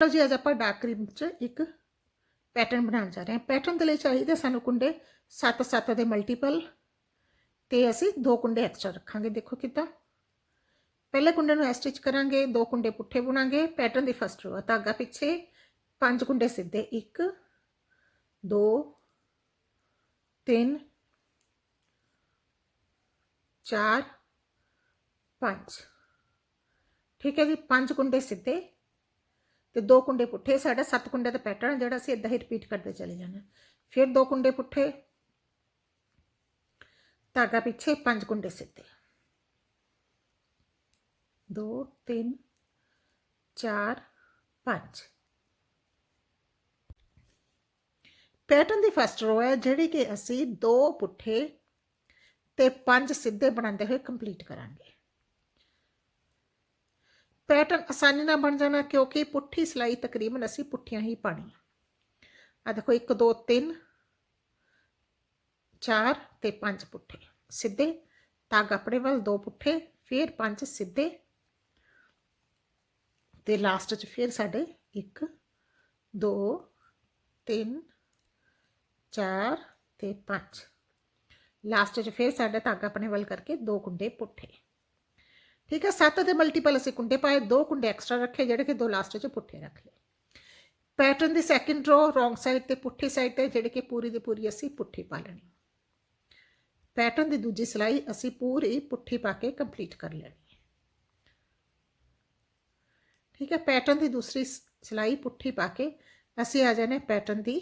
ਲਓ ਜੀ, ਅੱਜ ਆਪਾਂ ਡਾਰਕ ਕਰੀਮ 'ਚ ਇੱਕ ਪੈਟਰਨ ਬਣਾਉਣ ਜਾ ਰਹੇ ਹਾਂ। ਪੈਟਰਨ ਦੇ ਲਈ ਚਾਹੀਦੇ ਸਾਨੂੰ ਕੁੰਡੇ 7-7 ਦੇ ਮਲਟੀਪਲ ਤੇ ਅਸੀਂ ਦੋ ਕੁੰਡੇ ਐਕਸਟਰਾ ਰੱਖਾਂਗੇ। ਦੇਖੋ ਕਿੱਦਾਂ। ਪਹਿਲੇ ਕੁੰਡੇ ਨੂੰ ਸਟਿਚ ਕਰਾਂਗੇ, ਦੋ ਕੁੰਡੇ ਪੁੱਠੇ ਬੁਣਾਂਗੇ। ਪੈਟਰਨ ਦੀ ਫਸਟ ਰੋ ਧਾਗਾ ਪਿੱਛੇ, ਪੰਜ ਕੁੰਡੇ ਸਿੱਧੇ 1 2 3 4 5 ਠੀਕ ਹੈ ਜੀ, ਪੰਜ ਕੁੰਡੇ ਸਿੱਧੇ ਤੇ ਦੋ ਕੁੰਡੇ ਪੁੱਠੇ, ਸਾਡਾ ਸੱਤ ਕੁੰਡੇ ਦਾ ਪੈਟਰਨ ਜਿਹੜਾ ਅਸੀਂ ਇਦਾਂ ਹੀ ਰਿਪੀਟ ਕਰਦੇ ਚਲੇ ਜਾਣਾ ਫਿਰ ਦੋ ਕੁੰਡੇ ਪੁੱਠੇ, ਧਾਗਾ ਪਿੱਛੇ ਪੰਜ ਕੁੰਡੇ ਸਿੱਧੇ। 2 3 4 5 ਪੈਟਰਨ ਦੀ ਫਸਟ ਰੋ ਹੈ ਜਿਹੜੀ ਕਿ ਅਸੀਂ ਦੋ ਪੁੱਠੇ ਤੇ ਪੰਜ ਸਿੱਧੇ ਬਣਾਉਂਦੇ ਹੋਏ ਕੰਪਲੀਟ ਕਰਾਂਗੇ। ਪੈਟਰਨ ਆਸਾਨੀ ਨਾਲ ਬਣ ਜਾਣਾ ਕਿਉਂਕਿ ਪੁੱਠੀ ਸਲਾਈ ਤਕਰੀਬਨ ਅਸੀਂ ਪੁੱਠੀਆਂ ਹੀ ਪਾਣੀਆਂ ਆ ਦੇਖੋ 1 2 3 4 ਤੇ 5 ਪੁੱਠੇ। ਸਿੱਧੇ ਧਾਗਾ ਆਪਣੇ ਵੱਲ ਦੋ ਪੁੱਠੇ, ਫਿਰ ਪੰਜ ਸਿੱਧੇ ਤੇ ਲਾਸਟ 'ਚ ਫਿਰ ਸਾਡੇ 1 2 3 4 ਤੇ 5 ਲਾਸਟ 'ਚ ਫਿਰ ਸਾਡੇ ਧਾਗਾ ਆਪਣੇ ਵੱਲ ਕਰਕੇ ਦੋ ਕੁੰਡੇ ਪੁੱਠੇ। ਠੀਕ ਹੈ ਸੱਤ ਦੇ ਮਲਟੀਪਲ ਅਸੀਂ ਕੁੰਡੇ ਪਾਏ ਦੋ ਕੁੰਡੇ ਐਕਸਟਰਾ ਰੱਖੇ ਜਿਹੜੇ ਕਿ ਦੋ ਲਾਸਟ 'ਚ ਪੁੱਠੇ ਰੱਖ ਲਏ ਪੈਟਰਨ ਦੀ ਸੈਕਿੰਡ ਰੋ ਰੋਂਗ ਸਾਈਡ ਤੇ ਪੁੱਠੀ ਸਾਈਡ ਤੇ ਜਿਹੜੇ ਕਿ ਪੂਰੀ ਦੀ ਪੂਰੀ ਅਸੀਂ ਪੁੱਠੀ ਪਾ ਲੈਣੀ ਪੈਟਰਨ ਦੀ ਦੂਜੀ ਸਲਾਈ ਅਸੀਂ ਪੂਰੀ ਪੁੱਠੀ ਪਾ ਕੇ ਕੰਪਲੀਟ ਕਰ ਲੈਣੀ ਹੈ ਠੀਕ ਹੈ ਪੈਟਰਨ ਦੀ ਦੂਸਰੀ ਸ- ਸਲਾਈ ਪੁੱਠੀ ਪਾ ਕੇ ਅਸੀਂ ਆ ਜਾਣੇ ਪੈਟਰਨ ਦੀ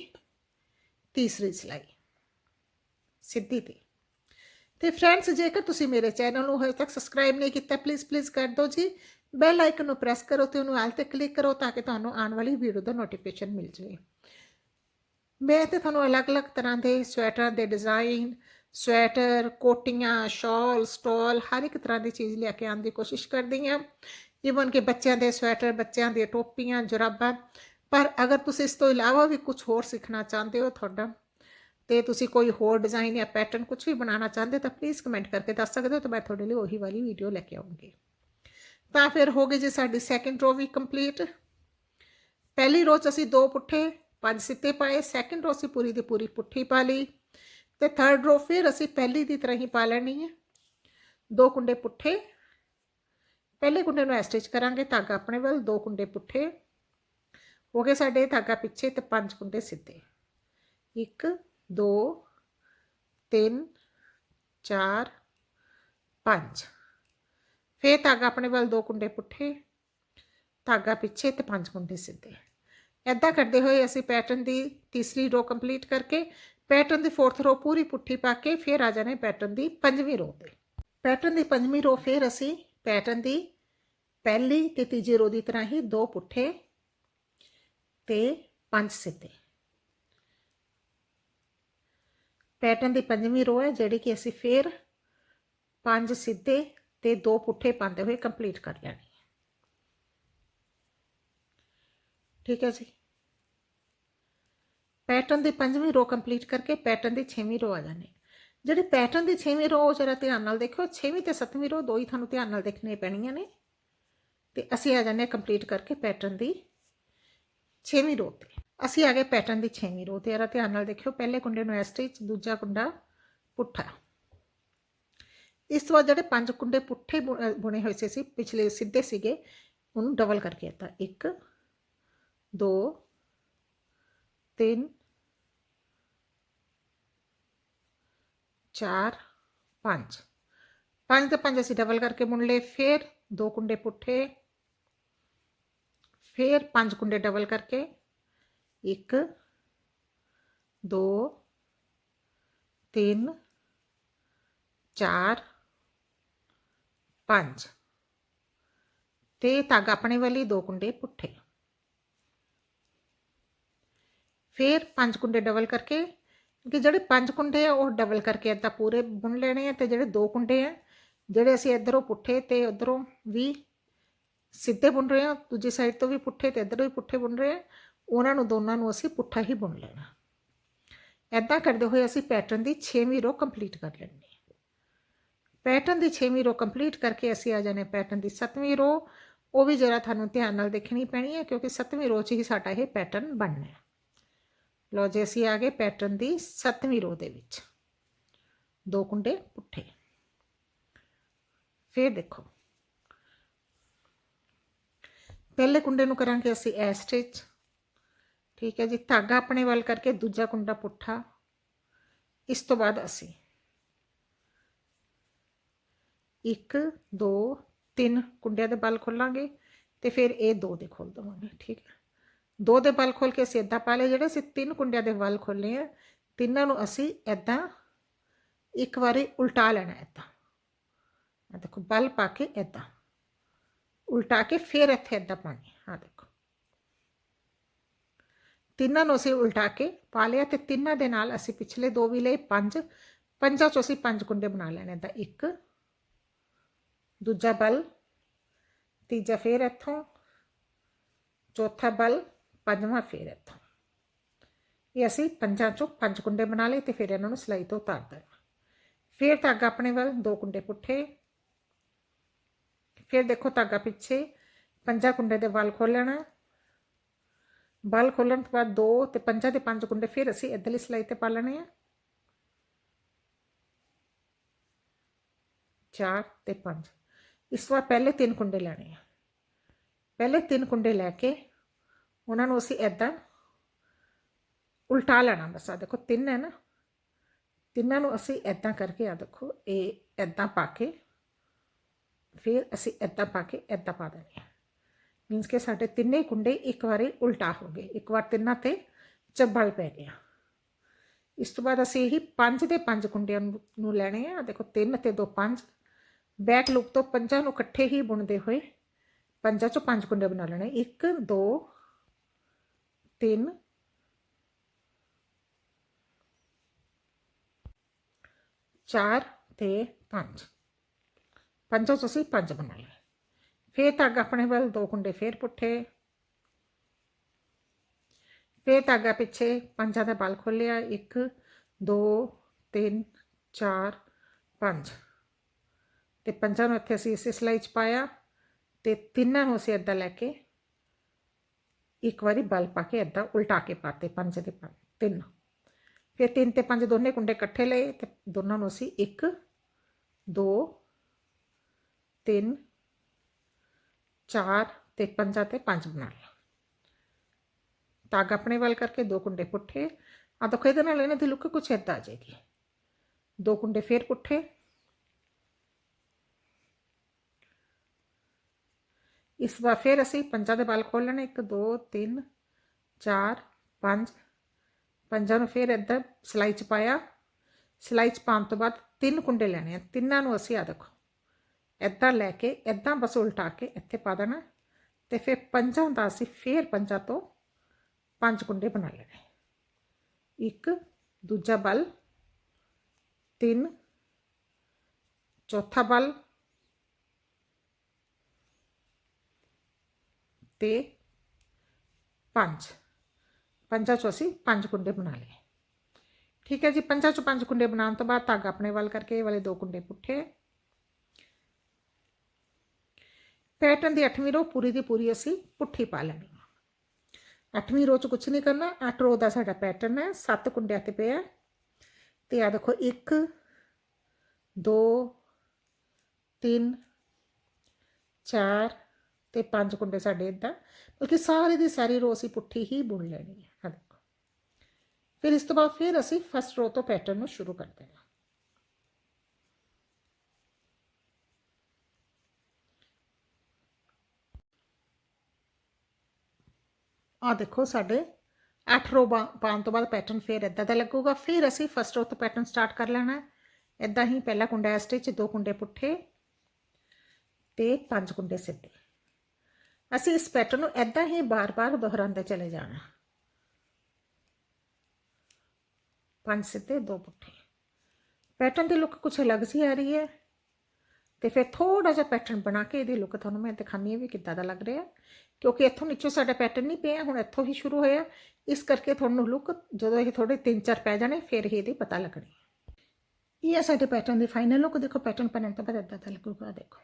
ਤੀਸਰੀ ਸਲਾਈ ਸਿੱਧੀ ਤੇ ਤੇ ਫਰੈਂਡਸ ਜੇਕਰ ਤੁਸੀਂ ਮੇਰੇ ਚੈਨਲ ਨੂੰ ਹਜੇ ਤੱਕ ਸਬਸਕ੍ਰਾਈਬ ਨਹੀਂ ਕੀਤਾ ਪਲੀਜ਼ ਪਲੀਜ਼ ਕਰ ਦਿਓ ਜੀ। ਬੈਲ ਆਈਕਨ ਨੂੰ ਪ੍ਰੈਸ ਕਰੋ ਤੇ ਉਹਨੂੰ ਆਲ ਤੇ ਕਲਿੱਕ ਕਰੋ ਤਾਂ ਕਿ ਤੁਹਾਨੂੰ ਆਉਣ ਵਾਲੀ ਵੀਡੀਓ ਦਾ ਨੋਟੀਫਿਕੇਸ਼ਨ ਮਿਲ ਜਾਵੇ। ਮੈਂ ਤੇ ਤੁਹਾਨੂੰ ਅਲੱਗ-ਅਲੱਗ ਤਰ੍ਹਾਂ ਦੇ ਸਵੈਟਰ ਦੇ ਡਿਜ਼ਾਈਨ ਸਵੈਟਰ ਕੋਟੀਆਂ ਸ਼ਾਲ ਸਟਾਲ ਹਰ ਇੱਕ ਤਰ੍ਹਾਂ ਦੀ ਚੀਜ਼ ਲੈ ਕੇ ਆਉਣ ਦੀ ਕੋਸ਼ਿਸ਼ ਕਰਦੀ ਹਾਂ। ਇਵਨ ਕਿ ਬੱਚਿਆਂ ਦੇ ਸਵੈਟਰ ਬੱਚਿਆਂ ਦੀਆਂ ਟੋਪੀਆਂ, ਜੁਰਾਬਾਂ। ਪਰ ਅਗਰ ਤੁਸੀਂ ਇਸ ਤੋਂ ਇਲਾਵਾ ਵੀ ਕੁਝ ਹੋਰ ਸਿੱਖਣਾ ਚਾਹੁੰਦੇ ਹੋ ਤੁਹਾਡਾ ਤੇ ਤੁਸੀਂ ਕੋਈ ਹੋਰ ਡਿਜ਼ਾਈਨ ਜਾਂ ਪੈਟਰਨ ਕੁਝ ਵੀ ਬਣਾਉਣਾ ਚਾਹੁੰਦੇ ਤਾਂ ਪਲੀਜ਼ ਕਮੈਂਟ ਕਰਕੇ ਦੱਸ ਸਕਦੇ ਹੋ ਤਾਂ ਮੈਂ ਤੁਹਾਡੇ ਲਈ ਉਹੀ ਵਾਲੀ ਵੀਡੀਓ ਲੈ ਕੇ ਆਉਂਗੀ ਤਾਂ ਫਿਰ ਹੋ ਗਈ ਜੀ ਸਾਡੀ ਸੈਕਿੰਡ ਰੋ ਵੀ ਕੰਪਲੀਟ ਪਹਿਲੀ ਰੋ 'ਚ ਅਸੀਂ ਦੋ ਪੁੱਠੇ ਪੰਜ ਸਿੱਤੇ ਪਾਏ ਸੈਕਿੰਡ ਰੋ ਅਸੀਂ ਪੂਰੀ ਦੀ ਪੂਰੀ ਪੁੱਠੀ ਪਾ ਲਈ ਤੇ ਥਰਡ ਰੋ ਫਿਰ ਅਸੀਂ ਪਹਿਲੀ ਦੀ ਤਰ੍ਹਾਂ ਹੀ ਪਾ ਲੈਣੀ ਹੈ ਦੋ ਕੁੰਡੇ ਪੁੱਠੇ ਪਹਿਲੇ ਕੁੰਡੇ ਨੂੰ ਸਟਿਚ ਕਰਾਂਗੇ ਧਾਗਾ ਆਪਣੇ ਵੱਲ, ਦੋ ਕੁੰਡੇ ਪੁੱਠੇ। ਹੋ ਗਏ ਸਾਡੇ ਧਾਗਾ ਪਿੱਛੇ ਤੇ ਪੰਜ ਕੁੰਡੇ ਸਿੱਧੇ। 1 2 3 4 5 ਫੇਰ ਧਾਗਾ ਆਪਣੇ ਵੱਲ ਦੋ ਕੁੰਡੇ ਪੁੱਠੇ, ਧਾਗਾ ਪਿੱਛੇ ਤੇ ਪੰਜ ਕੁੰਡੇ ਸਿੱਧੇ। ਐਦਾਂ ਕਰਦੇ ਹੋਏ ਅਸੀਂ ਪੈਟਰਨ ਦੀ ਤੀਸਰੀ ਰੋ ਕੰਪਲੀਟ ਕਰਕੇ ਪੈਟਰਨ ਦੀ ਫੋਰਥ ਰੋ ਪੂਰੀ ਪੁੱਠੀ ਪਾ ਕੇ ਫਿਰ ਆ ਜਾਣੇ ਪੈਟਰਨ ਦੀ ਪੰਜਵੀਂ ਰੋ ਤੇ। ਪੈਟਰਨ ਦੀ ਪੰਜਵੀਂ ਰੋ ਫਿਰ ਅਸੀਂ ਪੈਟਰਨ ਦੀ ਪਹਿਲੀ ਤੇ ਤੀਜੀ ਰੋ ਦੀ ਤਰ੍ਹਾਂ ਹੀ ਦੋ ਪੁੱਠੇ ਤੇ ਪੰਜ ਸਿੱਧੇ। ਪੈਟਰਨ ਦੀ ਪੰਜਵੀਂ ਰੋ ਹੈ, ਜਿਹੜੀ ਕਿ ਅਸੀਂ ਫੇਰ ਪੰਜ ਸਿੱਧੇ ਤੇ ਦੋ ਪੁੱਠੇ ਪਾਉਂਦੇ ਹੋਏ ਕੰਪਲੀਟ ਕਰ ਲੈਣੀ ਹੈ। ਠੀਕ ਹੈ ਜੀ। ਪੈਟਰਨ ਦੀ ਪੰਜਵੀਂ ਰੋ ਕੰਪਲੀਟ ਕਰਕੇ ਪੈਟਰਨ ਦੀ ਛੇਵੀਂ ਰੋ ਆ ਜਾਣੀ ਜਿਹੜੀ ਪੈਟਰਨ ਦੀ ਛੇਵੀਂ ਰੋ ਜਰਾ ਧਿਆਨ ਨਾਲ ਦੇਖਿਓ, ਛੇਵੀਂ ਤੇ ਸੱਤਵੀਂ ਰੋ ਦੋ ਹੀ ਤੁਹਾਨੂੰ ਧਿਆਨ ਨਾਲ ਦੇਖਣੇ ਪੈਣੀਆਂ ਨੇ। ਤੇ ਅਸੀਂ ਆ ਜਾਂਦੇ ਕੰਪਲੀਟ ਕਰਕੇ ਪੈਟਰਨ ਦੀ ਛੇਵੀਂ ਰੋ ਤੇ। ਅਸੀਂ ਆ ਗਏ ਪੈਟਰਨ ਦੀ ਛੇਵੀਂ ਰੋ ਤੇ ਇਹਦਾ ਧਿਆਨ ਨਾਲ ਦੇਖਿਓ, ਪਹਿਲੇ ਕੁੰਡੇ ਨੂੰ ਇਸ ਸਟਿਚ ਦੂਜਾ ਕੁੰਡਾ ਪੁੱਠਾ। ਇਸ ਤੋਂ ਬਾਅਦ ਜਿਹੜੇ ਪੰਜ ਕੁੰਡੇ ਪੁੱਠੇ ਬੁ- ਬੁਣੇ ਹੋਏ ਸੀ, ਅਸੀਂ ਪਿਛਲੇ ਸਿੱਧੇ ਸੀਗੇ, ਉਹਨੂੰ ਡਬਲ ਕਰਕੇ ਦਿੱਤਾ। 1 2 3 4 5 ਪੰਜ ਤੇ ਪੰਜ ਅਸੀਂ ਡਬਲ ਕਰਕੇ ਬੁਣ ਲਏ, ਫਿਰ ਦੋ ਕੁੰਡੇ ਪੁੱਠੇ, ਫਿਰ ਪੰਜ ਕੁੰਡੇ ਡਬਲ ਕਰਕੇ 1 2 3 4 5 ਤੇ ਧਾਗਾ ਆਪਣੇ ਵਾਲੀ ਦੋ ਕੁੰਡੇ ਪੁੱਠੇ। ਫਿਰ ਪੰਜ ਕੁੰਡੇ ਡਬਲ ਕਰਕੇ ਕਿ ਜਿਹੜੇ ਪੰਜ ਕੁੰਡੇ ਆ, ਉਹ ਡਬਲ ਕਰਕੇ ਏਦਾਂ ਪੂਰੇ ਬੁਣ ਲੈਣੇ ਆ, ਤੇ ਜਿਹੜੇ ਦੋ ਕੁੰਡੇ ਆ, ਜਿਹੜੇ ਅਸੀਂ ਇਧਰੋਂ ਪੁੱਠੇ ਤੇ ਉਧਰੋਂ ਵੀ ਸਿੱਧੇ ਬੁਣ ਰਹੇ ਹਾਂ, ਦੂਜੀ ਸਾਈਡ ਤੋਂ ਵੀ ਪੁੱਠੇ ਤੇ ਇਧਰੋਂ ਵੀ ਪੁੱਠੇ ਬੁਣ ਰਹੇ ਆ ਉਹਨਾਂ ਨੂੰ ਦੋਨਾਂ ਨੂੰ ਅਸੀਂ ਪੁੱਠਾ ਹੀ ਬੁਣ ਲੈਣਾ। ਏਦਾਂ ਕਰਦੇ ਹੋਏ ਅਸੀਂ ਪੈਟਰਨ ਦੀ 6ਵੀਂ ਰੋ ਕੰਪਲੀਟ ਕਰ ਲੈਣੀ ਪੈਟਰਨ ਦੀ 6ਵੀਂ ਰੋ ਕੰਪਲੀਟ ਕਰਕੇ ਅਸੀਂ ਆ ਜਾਣੇ ਪੈਟਰਨ ਦੀ 7ਵੀਂ ਰੋ ਉਹ ਵੀ ਜਰਾ ਤੁਹਾਨੂੰ ਧਿਆਨ ਨਾਲ ਦੇਖਣੀ ਪੈਣੀ ਹੈ ਕਿਉਂਕਿ ਸੱਤਵੀਂ ਰੋ 'ਚ ਹੀ ਸਾਡਾ ਇਹ ਪੈਟਰਨ ਬਣਨਾ ਹੈ। ਲੋ ਜੇ, ਅਸੀਂ ਆ ਗਏ ਪੈਟਰਨ ਦੀ ਸੱਤਵੀਂ ਰੋ ਦੇ ਵਿੱਚ। ਦੋ ਕੁੰਡੇ ਪੁੱਠੇ। ਫਿਰ ਦੇਖੋ। ਪਹਿਲੇ ਕੁੰਡੇ ਨੂੰ ਕਰਾਂਗੇ ਅਸੀਂ ਐ ਸਟਿਚ ਠੀਕ ਹੈ ਜੀ, ਧਾਗਾ ਆਪਣੇ ਵੱਲ ਕਰਕੇ ਦੂਜਾ ਕੁੰਡਾ ਪੁੱਠਾ। ਇਸ ਤੋਂ ਬਾਅਦ ਅਸੀਂ 1 2 3 ਕੁੰਡਿਆਂ ਦੇ ਬਲ ਖੋਲਾਂਗੇ ਤੇ ਫਿਰ ਇਹ ਦੋ ਦੇ ਖੋਲ ਦਵਾਂਗੇ, ਠੀਕ ਹੈ। ਦੋ ਦੇ ਬਲ ਖੋਲ ਕੇ ਅਸੀਂ ਇਦਾਂ ਪਾ ਲਏ, ਜਿਹੜੇ ਅਸੀਂ ਤਿੰਨ ਕੁੰਡਿਆਂ ਦੇ ਬਲ ਖੋਲੇ ਆ, ਤਿੰਨਾਂ ਨੂੰ ਅਸੀਂ ਇਦਾਂ ਇੱਕ ਵਾਰੀ ਉਲਟਾ ਲੈਣਾ ਇਦਾਂ ਆ ਦੇਖੋ, ਬਲ ਪਾ ਕੇ ਇਦਾਂ ਉਲਟਾ ਕੇ ਫਿਰ ਇੱਥੇ ਇਦਾਂ ਪਾਣੀ ਆ ਦੇਖੋ। ਤਿੰਨਾਂ ਨੂੰ ਅਸੀਂ ਉਲਟਾ ਕੇ ਪਾ ਲਿਆ ਤੇ ਤਿੰਨਾਂ ਦੇ ਨਾਲ ਅਸੀਂ ਪਿਛਲੇ ਦੋ ਵੀ ਲਏ, ਪੰਜ। ਪੰਜਾਂ ਚੋਂ ਅਸੀਂ ਪੰਜ ਕੁੰਡੇ ਬਣਾ ਲੈਣੇ ਦਾ ਇੱਕ, ਦੂਜਾ ਬਲ, ਤੀਜਾ ਫੇਰ ਇੱਥੋਂ, ਚੌਥਾ ਬਲ, ਪੰਜਵਾਂ ਫੇਰ ਇੱਥੋਂ। ਇਹ ਅਸੀਂ ਪੰਜਾਂ ਚੋਂ ਪੰਜ ਕੁੰਡੇ ਬਣਾ ਲਏ ਤੇ ਫਿਰ ਇਹਨਾਂ ਨੂੰ ਸਲਾਈ ਤੋਂ ਉਤਾਰ ਦੇਣਾ। ਫਿਰ ਧਾਗਾ ਆਪਣੇ ਵੱਲ, ਦੋ ਕੁੰਡੇ ਪੁੱਠੇ। ਫਿਰ ਦੇਖੋ ਧਾਗਾ ਪਿੱਛੇ, ਪੰਜਾਂ ਕੁੰਡੇ ਦੇ ਵੱਲ ਖੋਲਣਾ ਬਲ ਖੋਲਣ ਤੋਂ ਬਾਅਦ ਦੋ ਤੇ ਪੰਜਾਂ ਦੇ ਪੰਜ ਕੁੰਡੇ ਫਿਰ ਅਸੀਂ ਇਧਰਲੀ ਸਲਾਈ ਤੇ ਪਾ ਲੈਣੇ ਆ। ਚਾਰ ਤੇ ਪੰਜ। ਇਸ ਵਾਰ ਪਹਿਲੇ ਤਿੰਨ ਕੁੰਡੇ ਲੈਣੇ ਆ। ਪਹਿਲੇ ਤਿੰਨ ਕੁੰਡੇ ਲੈ ਕੇ ਉਹਨਾਂ ਨੂੰ ਅਸੀਂ ਇਦਾਂ ਉਲਟਾ ਲੈਣਾ ਬਸ। ਆ ਦੇਖੋ ਤਿੰਨ ਹੈ ਨਾ। ਤਿੰਨਾਂ ਨੂੰ ਅਸੀਂ ਇਦਾਂ ਕਰਕੇ ਆ ਦੇਖੋ, ਇਹ ਇਦਾਂ ਪਾ ਕੇ, ਫਿਰ ਅਸੀਂ ਇਦਾਂ ਪਾ ਕੇ ਇਦਾਂ ਪਾ ਦੇਣੇ ਆ। ਮੀਨਸ ਕਿ ਸਾਡੇ ਤਿੰਨੇ ਕੁੰਡੇ ਇੱਕ ਵਾਰੀ ਉਲਟਾ ਹੋ ਗਏ ਇੱਕ ਵਾਰ ਤਿੰਨਾਂ ਤੇ ਚੱਬਲ ਪੈ ਗਿਆ ਇਸ ਤੋਂ ਬਾਅਦ ਅਸੀਂ ਇਹੀ ਪੰਜ ਦੇ ਪੰਜ ਕੁੰਡਿਆਂ ਨੂੰ ਨੂੰ ਲੈਣੇ ਆ ਦੇਖੋ ਤਿੰਨ ਤੇ ਦੋ ਪੰਜ ਬੈਕ ਲੁੱਕ ਤੋਂ ਪੰਜਾਂ ਨੂੰ ਇਕੱਠੇ ਹੀ ਬੁਣਦੇ ਹੋਏ ਪੰਜਾਂ ਚੋਂ ਪੰਜ ਕੁੰਡੇ ਬਣਾ ਲੈਣੇ 1 2 3 4 ਤੇ 5 ਪੰਜਾਂ ਚੋਂ ਅਸੀਂ ਪੰਜ ਬਣਾ ਲਏ ਫੇਰ ਧਾਗਾ ਆਪਣੇ ਵੱਲ ਦੋ ਕੁੰਡੇ ਫੇਰ ਪੁੱਠੇ। ਫੇਰ ਧਾਗਾ ਪਿੱਛੇ ਪੰਜਾਂ ਦਾ ਬਲ ਖੋਲਿਆ 1 2 3 4 5 ਤੇ ਪੰਜਾਂ ਨੂੰ ਇੱਥੇ ਅਸੀਂ ਇਸੇ ਸਲਾਈ 'ਚ ਪਾਇਆ ਤੇ ਤਿੰਨਾਂ ਨੂੰ ਅਸੀਂ ਇੱਦਾਂ ਲੈ ਕੇ ਇੱਕ ਵਾਰੀ ਬਲ ਪਾ ਕੇ ਇੱਦਾਂ ਉਲਟਾ ਕੇ ਪਾਤੇ ਪੰਜ ਦੇ ਪੰਜ ਤਿੰਨ। ਫਿਰ ਤਿੰਨ ਤੇ ਪੰਜ ਦੋਨੇ ਕੁੰਡੇ ਇਕੱਠੇ ਲਏ ਤੇ ਦੋਨਾਂ ਨੂੰ ਅਸੀਂ 1 2 3 4 ਤੇ ਪੰਜਾਂ, ਤੇ ਪੰਜ ਬਣਾ ਲਿਆ। ਧਾਗਾ ਆਪਣੇ ਵੱਲ ਕਰਕੇ ਦੋ ਕੁੰਡੇ ਪੁੱਠੇ। ਆ ਦੇਖੋ, ਇਹਦੇ ਨਾਲ ਇਹਨਾਂ ਦੀ ਲੁੱਕ ਕੁਛ ਇੱਦਾਂ ਆ ਜਾਏਗੀ। ਦੋ ਕੁੰਡੇ ਫੇਰ ਪੁੱਠੇ। ਇਸ ਵਾਰ ਫਿਰ ਅਸੀਂ ਪੰਜਾਂ ਦੇ ਬਲ ਲੈਣੇ। 1 2 3 4 5 ਪੰਜਾਂ ਨੂੰ ਫਿਰ ਇੱਧਰ ਸਲਾਈ ਚ ਪਾਇਆ। ਸਲਾਈ ਚ ਪਾਉਣ ਤੋਂ ਬਾਅਦ ਤਿੰਨ ਕੁੰਡੇ ਲੈਣੇ ਆ। ਤਿੰਨਾਂ ਨੂੰ ਅਸੀਂ ਆ ਦੇਖੋ ਇੱਦਾਂ ਲੈ ਕੇ ਇੱਦਾਂ ਬਸ ਉਲਟਾ ਕੇ ਇੱਥੇ ਪਾ ਦੇਣਾ ਤੇ ਫਿਰ ਪੰਜਾਂ ਦਾ ਅਸੀਂ ਫਿਰ ਪੰਜਾਂ ਤੋਂ ਪੰਜ ਕੁੰਡੇ ਬਣਾ ਲੈਣੇ। ਇੱਕ, ਦੂਜਾ ਬਲ। ਤਿੰਨ, ਚੌਥਾ ਬਲ। ਤੇ ਪੰਜ। ਪੰਜਾਂ ਚੋਂ ਅਸੀਂ ਪੰਜ ਕੁੰਡੇ ਬਣਾ ਲਏ। ਠੀਕ ਹੈ ਜੀ, ਪੰਜਾਂ ਚੋਂ ਪੰਜ ਕੁੰਡੇ ਬਣਾਉਣ ਤੋਂ ਬਾਅਦ ਧਾਗਾ ਆਪਣੇ ਵੱਲ ਕਰਕੇ, ਇਹ ਵਾਲੇ ਦੋ ਕੁੰਡੇ ਪੁੱਠੇ। ਪੈਟਰਨ ਦੀ 8ਵੀਂ ਰੋ ਪੂਰੀ ਦੀ ਪੂਰੀ ਅਸੀਂ ਪੁੱਠੀ ਪਾ ਲੈਣੀ 8ਵੀਂ ਰੋ ਚ ਕੁਝ ਨਹੀਂ ਕਰਨਾ 8 ਰੋ ਦਾ ਸਾਡਾ ਪੈਟਰਨ ਹੈ 7 ਕੁੰਡਿਆਂ ਤੇ ਪਿਆ। ਤੇ ਆ ਦੇਖੋ 1 2 3 4 ਤੇ ਪੰਜ ਕੁੰਡੇ ਸਾਡੇ ਇਦਾਂ ਬਲਕਿ ਸਾਰੀ ਦੀ ਸਾਰੀ ਰੋ ਅਸੀਂ ਪੁੱਠੀ ਹੀ ਬੁਣ ਲੈਣੀ ਹੈ ਆ ਦੇਖੋ। ਫਿਰ ਇਸ ਤੋਂ ਬਾਅਦ ਫਿਰ ਅਸੀਂ ਫਸਟ ਰੋ ਤੋਂ ਪੈਟਰਨ ਨੂੰ ਸ਼ੁਰੂ ਕਰ ਦੇਣਾ। ਆ ਦੇਖੋ ਸਾਡੇ 8 ਰੋ ਪਾਉਣ ਤੋਂ ਬਾਅਦ ਪੈਟਰਨ ਫਿਰ ਇਦਾਂ ਦਾ ਲੱਗੂਗਾ। ਫਿਰ ਅਸੀਂ ਫਸਟ ਰੋ ਤੋਂ ਪੈਟਰਨ ਸਟਾਰਟ ਕਰ ਲੈਣਾ। ਇਦਾਂ ਹੀ ਪਹਿਲਾ ਕੁੰਡਾ ਸਟਿਚ ਦੋ ਕੁੰਡੇ ਪੁੱਠੇ ਤੇ ਪੰਜ ਕੁੰਡੇ ਸਿੱਧੇ। ਅਸੀਂ ਇਸ ਪੈਟਰਨ ਨੂੰ ਇਦਾਂ ਹੀ ਬਾਰ-ਬਾਰ ਦੁਹਰਾਉਂਦੇ ਚਲੇ ਜਾਣਾ। ਪੰਜ ਸਿੱਧੇ, ਦੋ ਪੁੱਠੇ। ਪੈਟਰਨ ਦੀ ਲੁੱਕ ਕੁਛ ਅਲੱਗ ਸੀ ਆ ਰਹੀ ਹੈ। ਤੇ ਫਿਰ ਥੋੜਾ ਜਿਹਾ ਪੈਟਰਨ ਬਣਾ ਕੇ ਇਹਦੀ ਲੁੱਕ ਤੁਹਾਨੂੰ ਮੈਂ ਦਿਖਾਣੀ ਹੈ ਵੀ ਕਿੱਦਾਂ ਦਾ ਲੱਗ ਰਿਹਾ। ਕਿਉਂਕਿ ਇੱਥੋਂ ਨੀਚੋਂ ਸਾਡਾ ਪੈਟਰਨ ਨਹੀਂ ਪਿਆ, ਹੁਣ ਇੱਥੋਂ ਹੀ ਸ਼ੁਰੂ ਹੋਇਆ। ਇਸ ਕਰਕੇ ਤੁਹਾਨੂੰ ਲੁੱਕ ਜਦੋਂ ਇਹ ਥੋੜੇ 3-4 ਪੈ ਜਾਣੇ, ਫਿਰ ਹੀ ਇਹਦੀ ਪਤਾ ਲੱਗਣੀ। ਇਹ ਹੈ ਸਾਡੇ ਪੈਟਰਨ ਦੀ ਫਾਈਨਲ ਲੁੱਕ ਦੇਖੋ ਪੈਟਰਨ ਬਣਨ ਤੋਂ ਬਾਅਦ ਇੱਦਾਂ ਦਾ ਲੱਗੂਗਾ, ਦੇਖੋ।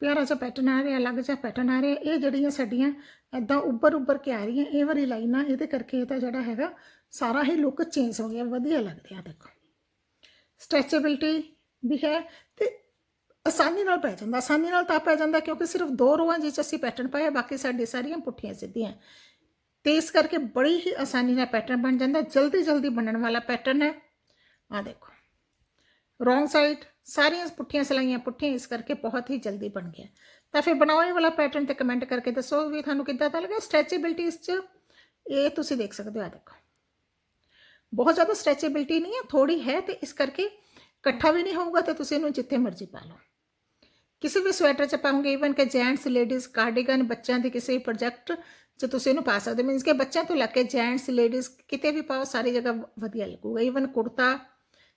ਪਿਆਰਾ ਜਿਹਾ ਪੈਟਰਨ ਆ ਰਿਹਾ, ਅਲੱਗ ਜਿਹਾ ਪੈਟਰਨ ਆ ਰਿਹਾ। ਇਹ ਜਿਹੜੀਆਂ ਸਾਡੀਆਂ ਐਦਾਂ ਉੱਭਰ ਉੱਭਰ ਕੇ ਆ ਰਹੀਆਂ, ਇਹ ਵਾਲੀ ਲਾਈਨਾਂ ਇਹਦੇ ਕਰਕੇ ਇਹਦਾ ਜਿਹੜਾ ਹੈਗਾ ਸਾਰਾ ਹੀ ਲੁੱਕ ਚੇਂਜ ਹੋ ਗਿਆ, ਵਧੀਆ ਲੱਗ ਰਿਹਾ ਦੇਖੋ। ਸਟ੍ਰੈਚੇਬਿਲਟੀ ਵੀ ਹੈ ਤੇ ਆਸਾਨੀ ਨਾਲ ਪੈ ਜਾਂਦਾ। ਆਸਾਨੀ ਨਾਲ ਤਾਂ ਪੈ ਜਾਂਦਾ ਕਿਉਂਕਿ ਸਿਰਫ ਦੋ ਰੋਆਂ ਜਿਹ ਅਸੀਂ ਪੈਟਰਨ ਪਾਇਆ ਬਾਕੀ ਸਾਡੇ ਸਾਰੀਆਂ ਪੁੱਠੀਆਂ ਸਿੱਧੀਆਂ। ਤੇ ਇਸ ਕਰਕੇ ਬੜੀ ਹੀ ਆਸਾਨੀ ਨਾਲ ਪੈਟਰਨ ਬਣ ਜਾਂਦਾ। ਜਲਦੀ ਜਲਦੀ ਬਣਨ ਵਾਲਾ ਪੈਟਰਨ ਹੈ। ਆ ਦੇਖੋ। ਰੋਂਗ ਸਾਈਡ ਸਾਰੀਆਂ ਪੁੱਠੀਆਂ ਸਲਾਈਆਂ ਪੁੱਠੀਆਂ, ਇਸ ਕਰਕੇ ਬਹੁਤ ਹੀ ਜਲਦੀ ਬਣ ਗਿਆ ਤਾਂ ਫਿਰ ਬਣਾਓ ਇਹ ਵਾਲਾ ਪੈਟਰਨ ਤੇ ਕਮੈਂਟ ਕਰਕੇ ਦੱਸੋ ਵੀ ਤੁਹਾਨੂੰ ਕਿੱਦਾਂ ਦਾ ਲੱਗਾ ਸਟ੍ਰੈਚੇਬਿਲਟੀ ਇਸ ਚ ਇਹ ਤੁਸੀਂ ਦੇਖ ਸਕਦੇ ਹੋ। ਆ ਦੇਖੋ। ਬਹੁਤ ਜ਼ਿਆਦਾ ਸਟ੍ਰੈਚੇਬਿਲਟੀ ਨਹੀਂ ਹੈ ਥੋੜੀ ਹੈ ਤੇ ਇਸ ਕਰਕੇ ਇਕੱਠਾ ਵੀ ਨਹੀਂ ਹੋਊਗਾ ਤੇ ਤੁਸੀਂ ਇਹਨੂੰ ਜਿੱਥੇ ਮਰਜ਼ੀ ਪਾ ਲਓ। ਕਿਸੇ ਵੀ ਸਵੈਟਰ ਚ ਪਾਉਂਗੇ ਇਵਨ ਕਿ ਜੈਂਟਸ ਲੇਡੀਜ਼ ਕਾਰਡੀਗਨ ਬੱਚਿਆਂ ਦੇ ਕਿਸੇ ਵੀ ਪ੍ਰੋਜੈਕਟ ਚ ਤੁਸੀਂ ਇਹਨੂੰ ਪਾ ਸਕਦੇ ਮੀਨਸ ਕਿ ਬੱਚਿਆਂ ਤੋਂ ਲੈ ਕੇ ਜੈਂਟਸ ਲੇਡੀਜ਼ ਕਿਤੇ ਵੀ ਪਾਓ, ਸਾਰੀ ਜਗ੍ਹਾ ਵਧੀਆ ਲੱਗੂਗਾ। ਇਵਨ ਕੁੜਤਾ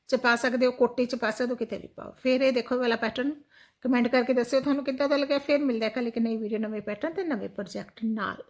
ਚ ਪਾ ਸਕਦੇ ਹੋ, ਕੋਟੀ ਚ ਪਾ ਸਕਦੇ ਹੋ, ਕਿਤੇ ਵੀ ਪਾਓ। ਫਿਰ ਇਹ ਦੇਖੋ ਵਾਲਾ ਪੈਟਰਨ ਕਮੈਂਟ ਕਰਕੇ ਦੱਸਿਓ ਤੁਹਾਨੂੰ ਕਿੱਦਾਂ ਦਾ ਲੱਗਿਆ, ਫਿਰ ਮਿਲਦਾ ਹੈ ਕੱਲ੍ਹ ਇੱਕ ਨਈ ਵੀਡੀਓ ਨਵੇਂ ਪੈਟਰਨ ਤੇ ਨਵੇਂ ਪ੍ਰੋਜੈਕਟ ਨਾਲ।